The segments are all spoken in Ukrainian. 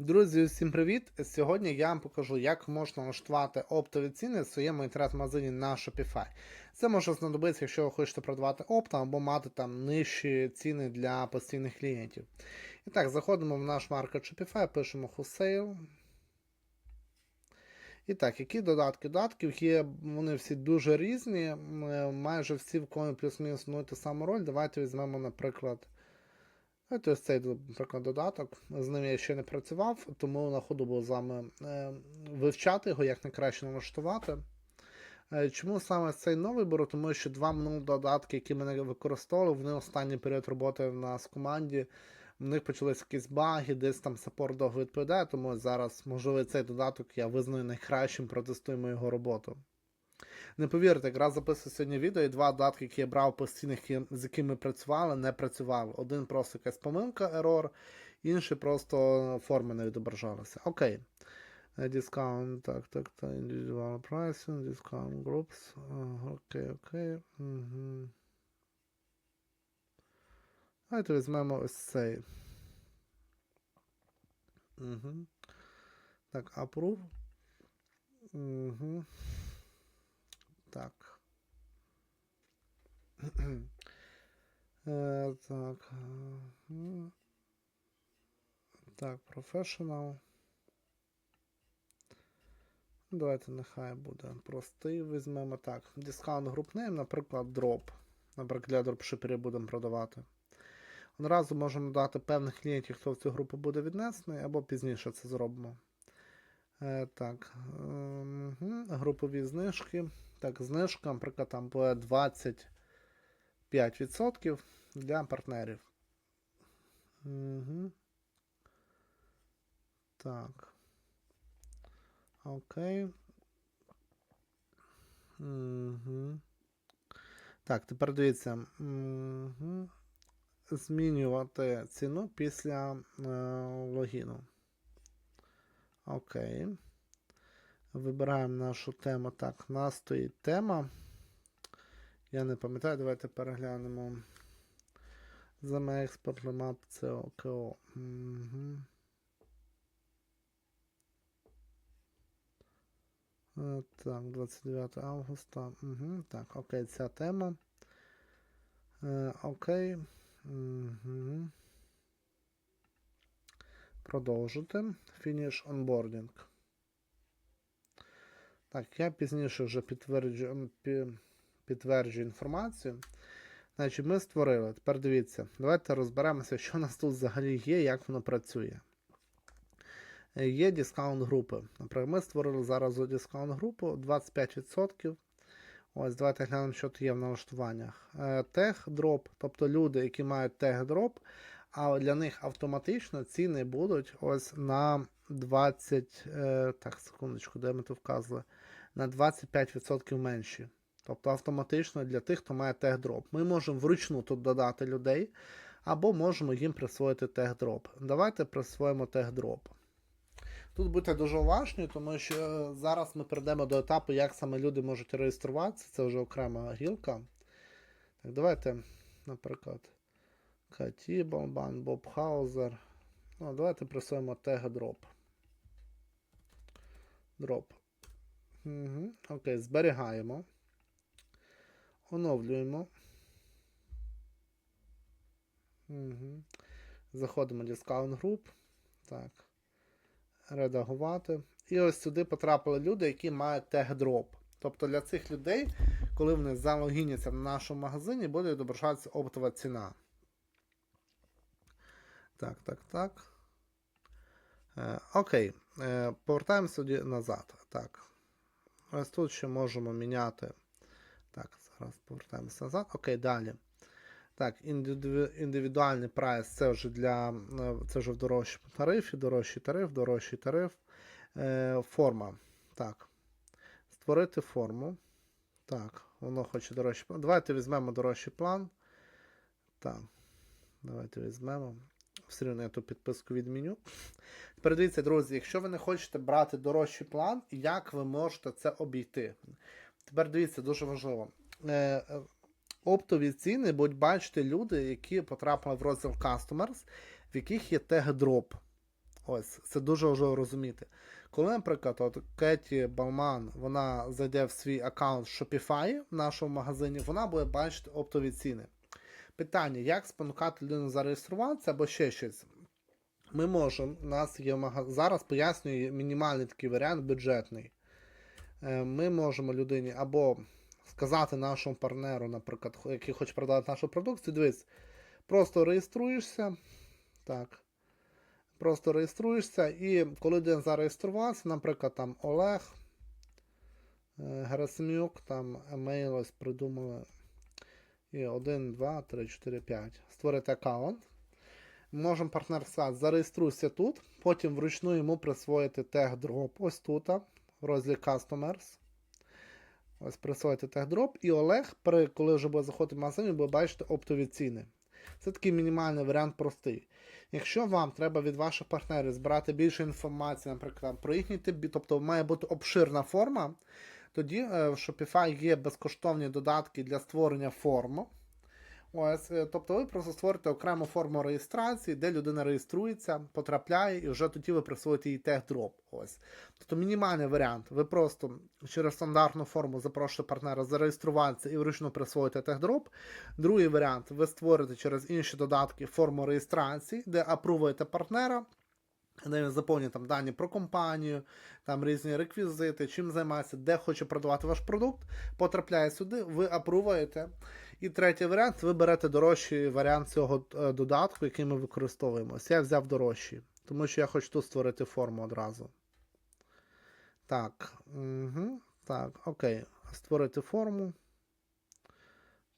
Друзі, всім привіт! Сьогодні я вам покажу, як можна налаштувати оптові ціни в своєму інтернет-магазині на Shopify. Це може знадобитися, якщо ви хочете продавати оптом або мати там нижчі ціни для постійних клієнтів. І так, заходимо в наш маркет Shopify, пишемо wholesale. І так, які додатки? Додатків є, вони всі дуже різні, майже всі виконують плюс-мінус і ту саму роль. Давайте візьмемо, наприклад. Ось цей, наприклад, додаток. З ним я ще не працював, тому на ходу буду з вами е, вивчати його, як найкраще налаштувати. Е, чому саме цей новий беру? Тому що два минулі додатки, які мене використовували, вони останній період роботи в нас в команді. В них почалися якісь баги, десь там саппорт довго відповідає, тому зараз, можливо, цей додаток я визнаю найкращим, протестуємо його роботу. Не повірте, якраз записую сьогодні відео і два додатки, які я брав постійно, які- з якими працювали, не працювали. Один просто якась помилка, ерор, інший просто форми не відображалися. Окей. Discount, так, так, так, individual pricing, discount groups. Окей, окей. Угу. Давайте візьмемо ось цей. Угу. Так, approve. Угу. Так. Е, так. Так, professional. Давайте нехай буде простий. Візьмемо так. Discount group name, наприклад, drop. Наприклад, для дропшиперів будемо продавати. Одразу можемо дати певних клієнтів, хто в цю групу буде віднесений, або пізніше це зробимо. Е, так. Угу. Групові знижки. Так, знижка, наприклад, там буде 25% для партнерів. Угу. Так. Окей. Угу. Так, тепер дивіться. Угу. Змінювати ціну після е, логіну. Окей. Вибираємо нашу тему. Так, у нас стоїть тема. Я не пам'ятаю, давайте переглянемо. Заме експорт мап це ОКО. Угу. Так, 29 августа. Угу. Так, окей, ця тема. Е, окей. Угу. Продовжити. Finish onboarding. Так, я пізніше вже підтверджу, пі- підтверджую інформацію. Значить, ми створили. Тепер дивіться, давайте розберемося, що у нас тут взагалі є, як воно працює. Е, Є дискаунт групи. Наприклад, ми створили зараз дискаунт групу 25%. Ось, давайте глянемо, що тут є в налаштуваннях. Тег дроп, тобто люди, які мають тег дроп, а для них автоматично ціни будуть ось на 20. е, Так, секундочку, де ми тут вказали? На 25% менші. Тобто автоматично для тих, хто має тег дроп. Ми можемо вручну тут додати людей, або можемо їм присвоїти тег дроп. Давайте присвоїмо тег дроп. Тут будьте дуже уважні, тому що зараз ми перейдемо до етапу, як саме люди можуть реєструватися. Це вже окрема гілка. Так, давайте, наприклад, Каті, Бомбан, Боб. Ну, давайте присвоїмо тег дроп. Дроп. Окей, зберігаємо. Оновлюємо. Угу. Заходимо в Discount Group. Так. Редагувати. І ось сюди потрапили люди, які мають тег дроп. Тобто для цих людей, коли вони залогіняться на нашому магазині, буде відображатися оптова ціна. Так, так, так. Е, окей. Е, повертаємося сюди назад. Так. Ось тут ще можемо міняти. Так, зараз повертаємося назад. Окей, далі. Так, індивідуальний прайс це вже для е, це вже в дорожчому тарифі, дорожчий тариф, дорожчий тариф. Е, форма. Так. Створити форму. Так, воно хоче дорожчий план. Давайте візьмемо дорожчий план. Так. Давайте візьмемо. Все рівно я ту підписку відміню. Тепер дивіться, друзі, якщо ви не хочете брати дорожчий план, як ви можете це обійти? Тепер дивіться, дуже важливо. Е, е, оптові ціни будуть бачити люди, які потрапили в розділ Customers, в яких є тег дроп. Ось, це дуже важливо розуміти. Коли, наприклад, от Кеті Балман вона зайде в свій аккаунт Shopify в нашому магазині, вона буде бачити оптові ціни. Питання, як спонукати людину зареєструватися або ще щось. Ми можемо, у нас є магазин, зараз пояснюю мінімальний такий варіант бюджетний. Е, Ми можемо людині або сказати нашому партнеру, наприклад, який хоче продати нашу продукцію, дивись, просто реєструєшся. Так. Просто реєструєшся, і коли людина зареєструвався, наприклад, там Олег е, Герасимюк, там емейл ось придумали. І 1, 2, 3, 4, 5. Створити аккаунт. Можемо партнер сказати, зареєструйся тут, потім вручну йому присвоїти тег дроп ось тут, в розділі Customers. Ось присвоїти тег дроп. І Олег, при, коли вже буде заходити в магазин, буде бачити оптові ціни. Це такий мінімальний варіант простий. Якщо вам треба від ваших партнерів збирати більше інформації, наприклад, про їхній тип, тобто має бути обширна форма, тоді е, в Shopify є безкоштовні додатки для створення форм. Ось, е, тобто ви просто створите окрему форму реєстрації, де людина реєструється, потрапляє, і вже тоді ви присвоїте їй тег дроп. Ось. Тобто мінімальний варіант. Ви просто через стандартну форму запрошуєте партнера зареєструватися і вручну присвоїте тег дроп. Другий варіант ви створите через інші додатки форму реєстрації, де апрувуєте партнера. Де він заповнює там дані про компанію, там різні реквізити, чим займається, де хоче продавати ваш продукт, потрапляє сюди, ви апруваєте. І третій варіант, ви берете дорожчий варіант цього е, додатку, який ми використовуємо. Ось Я взяв дорожчий, тому що я хочу тут створити форму одразу. Так, угу, так, окей. Створити форму.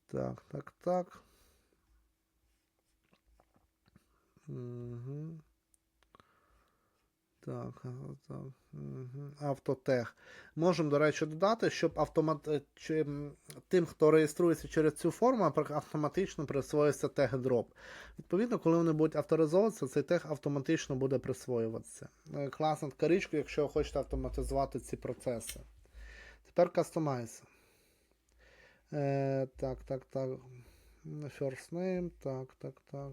Так, так, так. Угу. Так, так. Автотех. Можемо, до речі, додати, щоб автомат... е, тим, хто реєструється через цю форму, автоматично присвоюється тег дроп. Відповідно, коли вони будуть авторизовуватися, цей тег автоматично буде присвоюватися. Е, Класна така річка, якщо ви хочете автоматизувати ці процеси. Тепер Customize. Е, так, так, так. First name, так, так, так.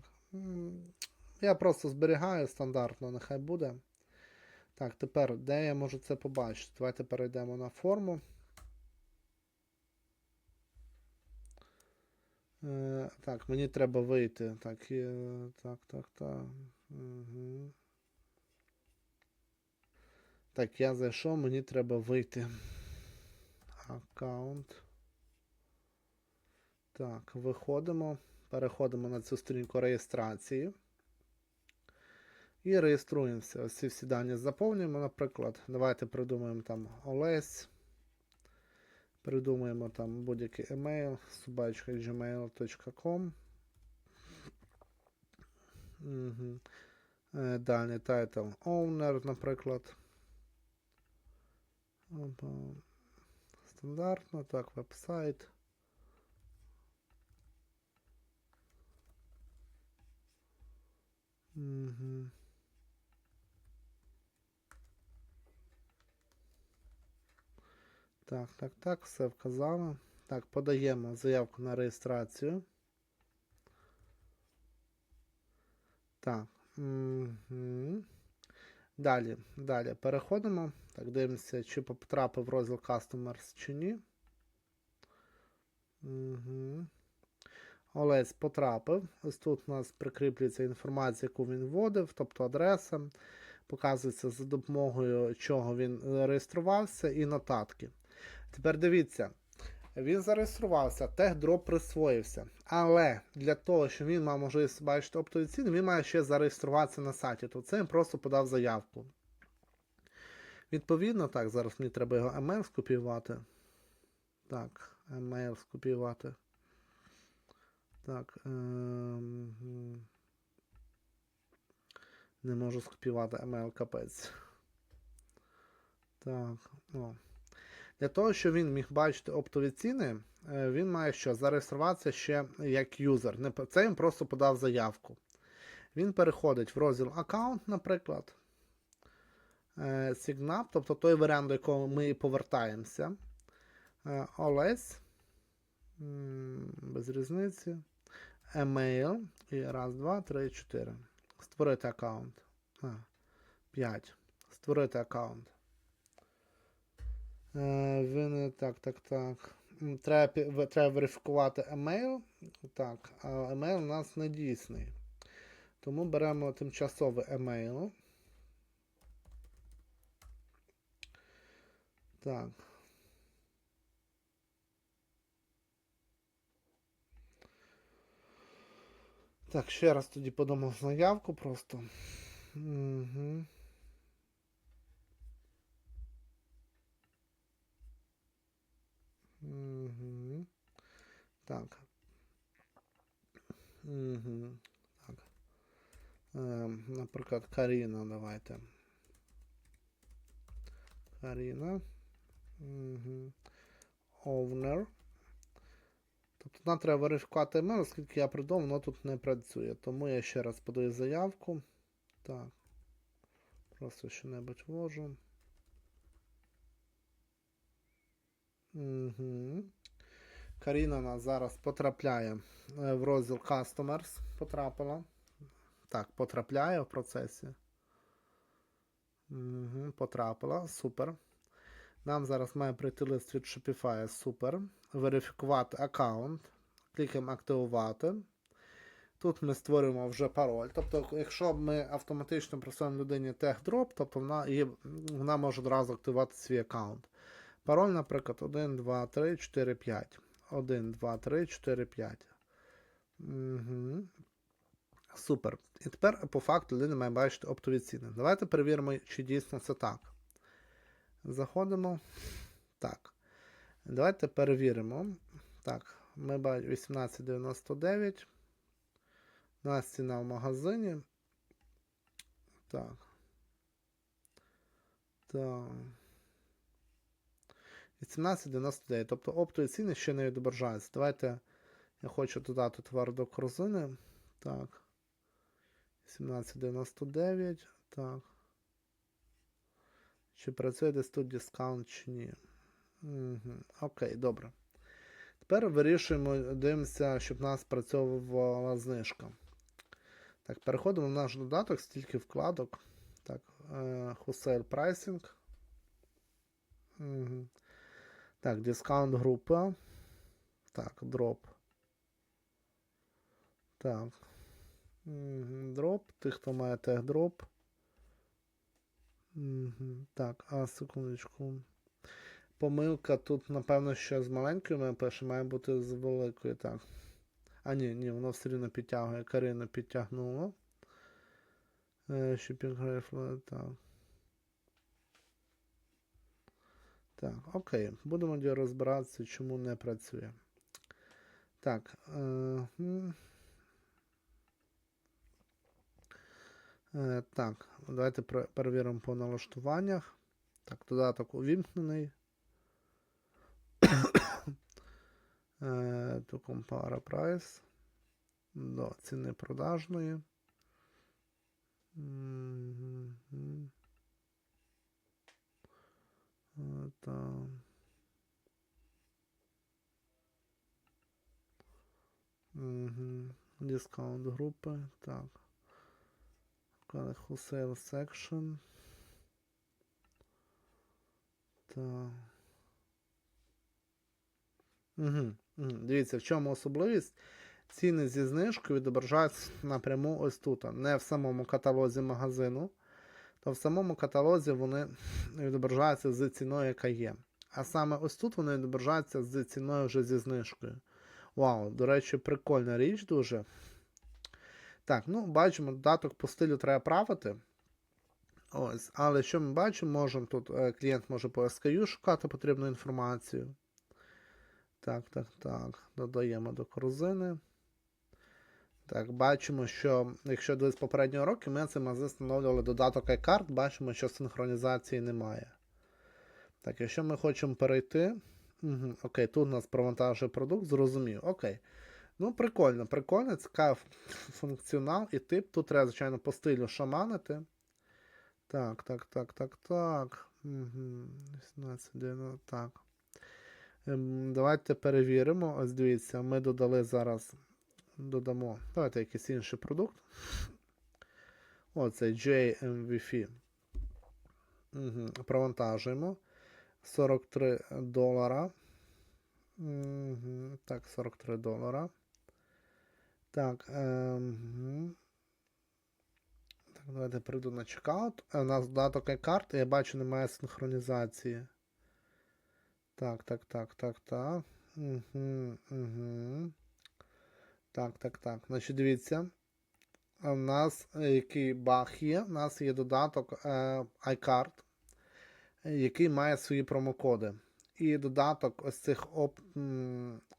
Я просто зберігаю стандартно, нехай буде. Так, тепер, де я можу це побачити? Давайте перейдемо на форму. Е, так, мені треба вийти. Так, і, так, так, так. Угу. Так, я зайшов, мені треба вийти. Аккаунт. Так, виходимо. Переходимо на цю сторінку реєстрації. І реєструємося. Ось ці всі дані заповнюємо, наприклад. Давайте придумаємо там Олесь. Придумаємо там будь-який емейл, собачка gmail.com. Угу. Далі title owner, наприклад. Стандартно, так, веб-сайт. Угу. Так, так, так, все вказали. Так, подаємо заявку на реєстрацію. Так. Угу. Далі, далі переходимо. Так, дивимося, чи потрапив розділ Customers чи ні. Угу. Олесь потрапив. Ось тут у нас прикріплюється інформація, яку він вводив, тобто адреса. Показується за допомогою чого він реєструвався, і нотатки. Тепер дивіться, він зареєструвався, техдроп присвоївся. Але для того, щоб він мав можливість бачити оптові ціни, він має ще зареєструватися на сайті. Тобто це він просто подав заявку. Відповідно, так, зараз мені треба його емейл скопіювати. Так, емейл скопіювати. Так. Ем... Не можу скопіювати емейл капець. Так, о. Для того, щоб він міг бачити оптові ціни, е, він має що? Зареєструватися ще як юзер. Це він просто подав заявку. Він переходить в розділ аккаунт, наприклад. Е, Signap, тобто той варіант, до якого ми повертаємося. Е, Олесь. Без різниці. Email. І раз, два, три, чотири. Створити аккаунт. А. 5. Створити аккаунт. Е, ви не так, так, так. Треба, треба верифікувати емейл. Так, а емейл у нас не дійсний. Тому беремо тимчасовий емейл. Так. Так, ще раз тоді подамо заявку просто. Угу. Угу. Так. Угу. Так. Ем, наприклад, Каріна, давайте. Каріна. Угу. Owner. Тобто нам треба верифікувати email, оскільки я придумав, воно тут не працює. Тому я ще раз подаю заявку. Так. Просто що-небудь ввожу. Угу. Каріна нас зараз потрапляє е, в розділ Customers. Потрапила. Так, потрапляє в процесі. Угу, потрапила. Супер. Нам зараз має прийти лист від Shopify. Супер. Верифікувати аккаунт. Клікаємо активувати. Тут ми створюємо вже пароль. Тобто, якщо ми автоматично присвоїмо людині техдроп, тобто вона, її, вона може одразу активувати свій аккаунт. Пароль, наприклад, 1, 2, 3, 4, 5. 1, 2, 3, 4, 5. Угу. Супер. І тепер по факту людина має бачити оптові ціни. Давайте перевіримо, чи дійсно це так. Заходимо. Так. Давайте перевіримо. Так, ми бачимо 18,99. У нас ціна в магазині. Так. Так. 18,99. Тобто оптові ціни ще не відображаються. Давайте я хочу додати товар до корзини. Так. 17,99. Так. Чи працює десь тут дискаунт чи ні? Угу. Окей, добре. Тепер вирішуємо, дивимося, щоб нас працьовувала знижка. Так, переходимо в наш додаток, стільки вкладок. Так, е, wholesale pricing. Угу. Так, дискаунт група. Так, дроп. Так. Дроп. Тих, хто має тег дроп. Так, а секундочку. Помилка тут, напевно, що з маленькою ми пише, має бути з великою, так. А ні, ні, воно все рівно підтягує. Карина підтягнула. Е, Shipping Rifle, так. Так, окей. Будемо розбиратися, чому не працює. Так. Е. Е, так, давайте перевіримо по налаштуваннях. Так, додаток увімкнений. Е, to compare price. До ціни продажної. Мгм. Е, та. Мгм. Дискаунт групи. Так. Wholesale Section. Так. Угу. Дивіться, в чому особливість? Ціни зі знижкою відображаються напряму ось тут, не в самому каталозі магазину. То в самому каталозі вони відображаються з ціною, яка є. А саме ось тут вони відображаються з ціною вже зі знижкою. Вау, до речі, прикольна річ дуже. Так, ну бачимо, додаток по стилю треба правити. Ось, але що ми бачимо, можемо тут е, клієнт може по SKU шукати потрібну інформацію. Так, так, так. Додаємо до корзини. Так, бачимо, що якщо десь попереднього року ми цим магазин встановлювали додаток iCard, бачимо, що синхронізації немає. Так, якщо ми хочемо перейти. Угу, окей, тут у нас провантажує продукт, зрозумів. Окей. Ну, прикольно, прикольно, цікавий функціонал і тип. Тут треба, звичайно, по стилю шаманити. Так, так, так, так, так. Угу. 18, 90, так. Ем, Давайте перевіримо. Ось дивіться, ми додали зараз. Додамо. Давайте якийсь інший продукт. Оце JMVF. Угу. Провантажуємо. 43 долара. Угу. Так, 43 долара. Так. Ем... Так, давайте прийду на чекаут. Е, У нас додаток iCard, я бачу, немає синхронізації. Так, так, так, так, так. Угу, угу. Так, так, так. Значить, дивіться. У нас е, який баг є? У нас є додаток е, iCard, який має свої промокоди. І додаток ось цих оп,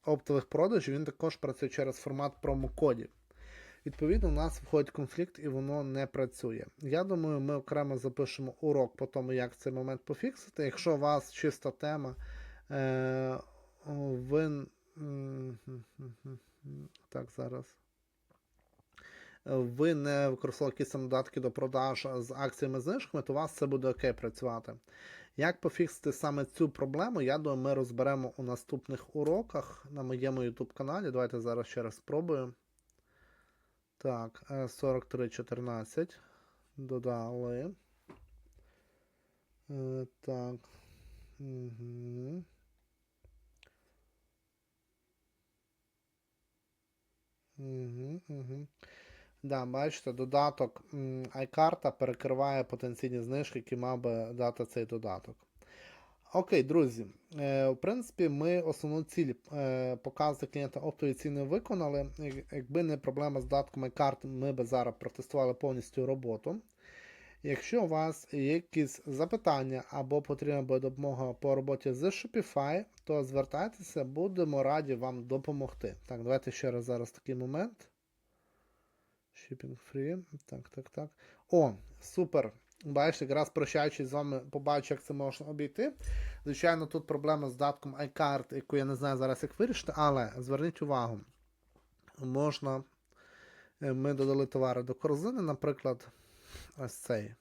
оптових продажів він також працює через формат промокодів. Відповідно, у нас входить конфлікт і воно не працює. Я думаю, ми окремо запишемо урок по тому, як цей момент пофіксити. Якщо у вас чиста тема, е, ви. Так, зараз. Ви не використовували якісь там додатки до продаж з акціями знижками, то у вас це буде окей працювати. Як пофіксити саме цю проблему, я думаю, ми розберемо у наступних уроках на моєму YouTube каналі. Давайте зараз ще раз спробую. Так, е, 43.14. Додали. Е, Так. Угу. Угу. Да, бачите, додаток iCarta перекриває потенційні знижки, які мав би дати цей додаток. Окей, друзі. Е, в принципі, ми основну ціль показу показати клієнта оптові ціни виконали. Якби не проблема з додатком iCard, ми би зараз протестували повністю роботу. Якщо у вас є якісь запитання або потрібна буде допомога по роботі з Shopify, то звертайтеся, будемо раді вам допомогти. Так, давайте ще раз зараз такий момент. Shipping free. Так, так, так. О, супер. Бачите, якраз прощаючись з вами, побачу, як це можна обійти. Звичайно, тут проблема з датком iCard, яку я не знаю зараз, як вирішити, але зверніть увагу, можна. е, Ми додали товари до корзини, наприклад, ось цей.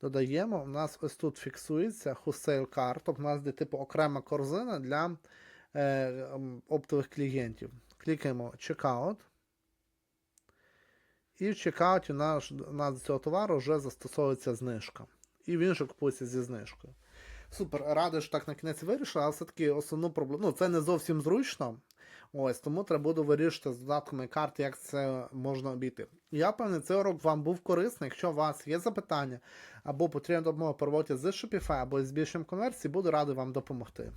Додаємо, у нас ось тут фіксується wholesale card, тобто у нас де типу окрема корзина для е, оптових клієнтів. Клікаємо Checkout. І в чекауті наш, у нас до цього товару вже застосовується знижка. І він же купується зі знижкою. Супер, радий, що так на кінець вирішили, але все-таки основну проблему. Ну, це не зовсім зручно. Ось, тому треба буде вирішити з додатками карт, як це можна обійти. Я певний, цей урок вам був корисний. Якщо у вас є запитання або потрібна допомога по роботі з Shopify або з більшим конверсії, буду радий вам допомогти.